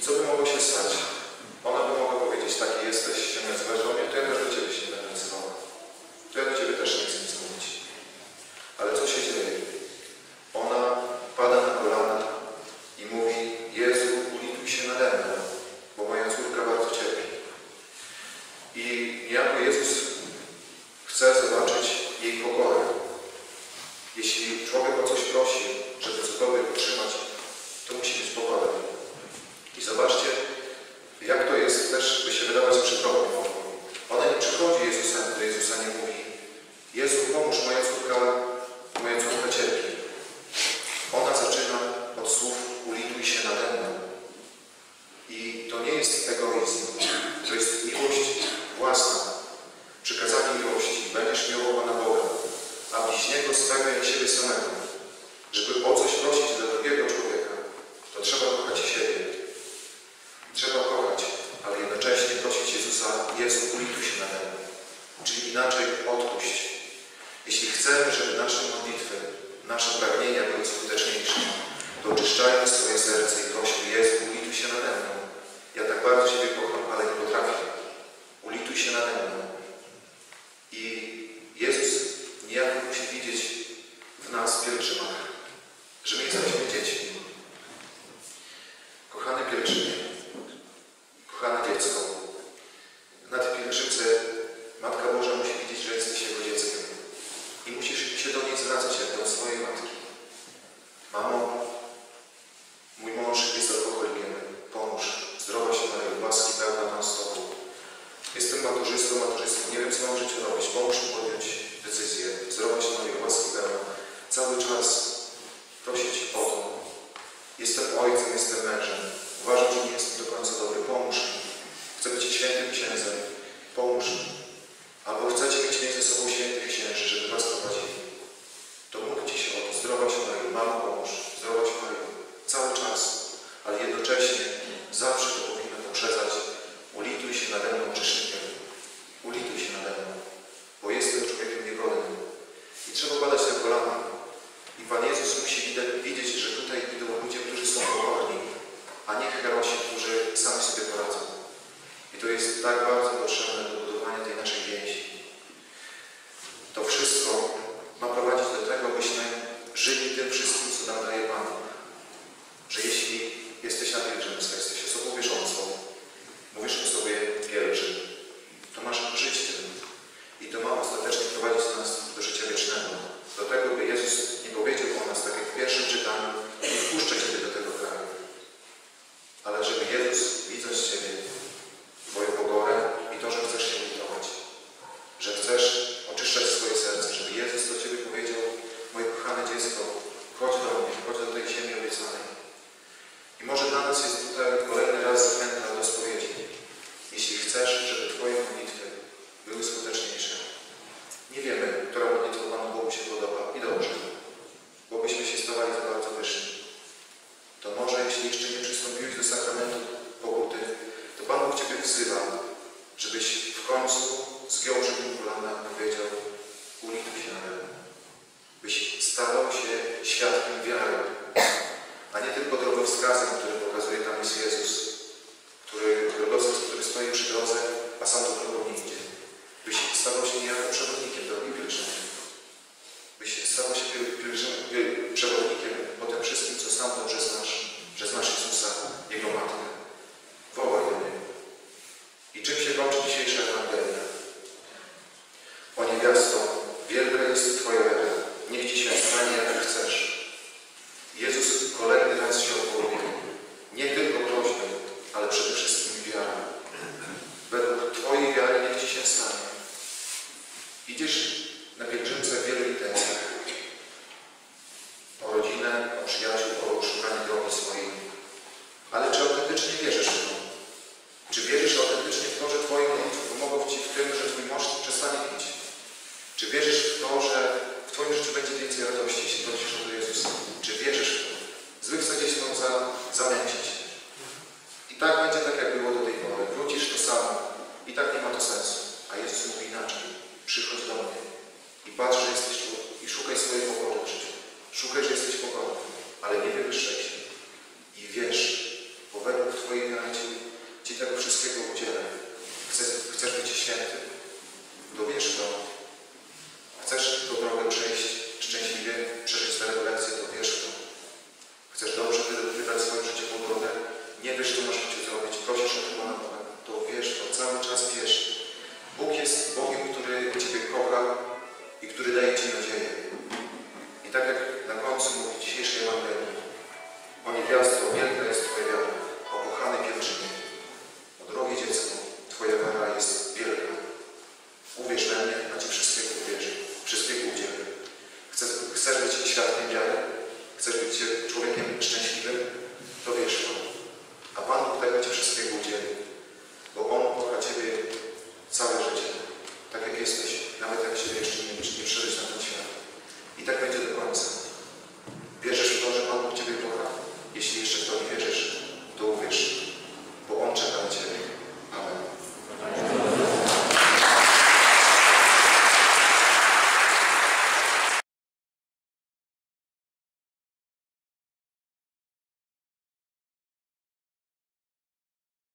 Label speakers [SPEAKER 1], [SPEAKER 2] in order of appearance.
[SPEAKER 1] Co by mogło się stać? Ona by mogła powiedzieć, taki jesteś, się nie zważyła mnie, to ja też do Ciebie się będę. To ja do Ciebie też nie chcę nic mówić. Ale co się dzieje? Ona pada na kolana i mówi, Jezu, ulituj się nade mną. nasze pragnienia były skuteczniejsze. Doczyszczajmy swoje serce i prośmy Jezu, ulituj się nade mną. Ja tak bardzo Ciebie kocham, ale nie potrafię. Ulituj się nade mną. I Jezus niejako musi widzieć w nas pielgrzymach, że my jesteśmy obrazem, który pokazuje tam jest Jezus, który, którego który stoi przy drodze, a sam tą drogą nie idzie. Byś stawał się niejako przewodnikiem drogi pielgrzymki. Byś stawał się pielgrzym, y, przewodnikiem o przyjaciół, o szukanie drogi swojej. Ale czy autentycznie wierzysz w to? Czy wierzysz autentycznie w to, że Twoi mąż pomogą Ci w tym, że Twój mąż przestanie pić? Czy wierzysz w to, że w Twoim życiu będzie więcej radości, jeśli dojdziesz do Jezusa? Czy wierzysz w to? Zły chce Cię stąd za, zanęcić. I tak będzie tak, jak było do tej pory. Wrócisz to samo. I tak nie ma to sensu. A Jezus mówi inaczej. Przychodź do mnie i patrz, że jesteś tu i szukaj swojej pokoju w życiu. Szukaj, że jesteś pokorny, ale nie wywyższaj się. I wiesz, bo według Twojej nadziei Ci tego wszystkiego udzielę. Chcesz, chcesz być święty. Dobierz to. jesteś, nawet jak się jeszcze nie, nie przeżyć na ten świat. I tak będzie do końca.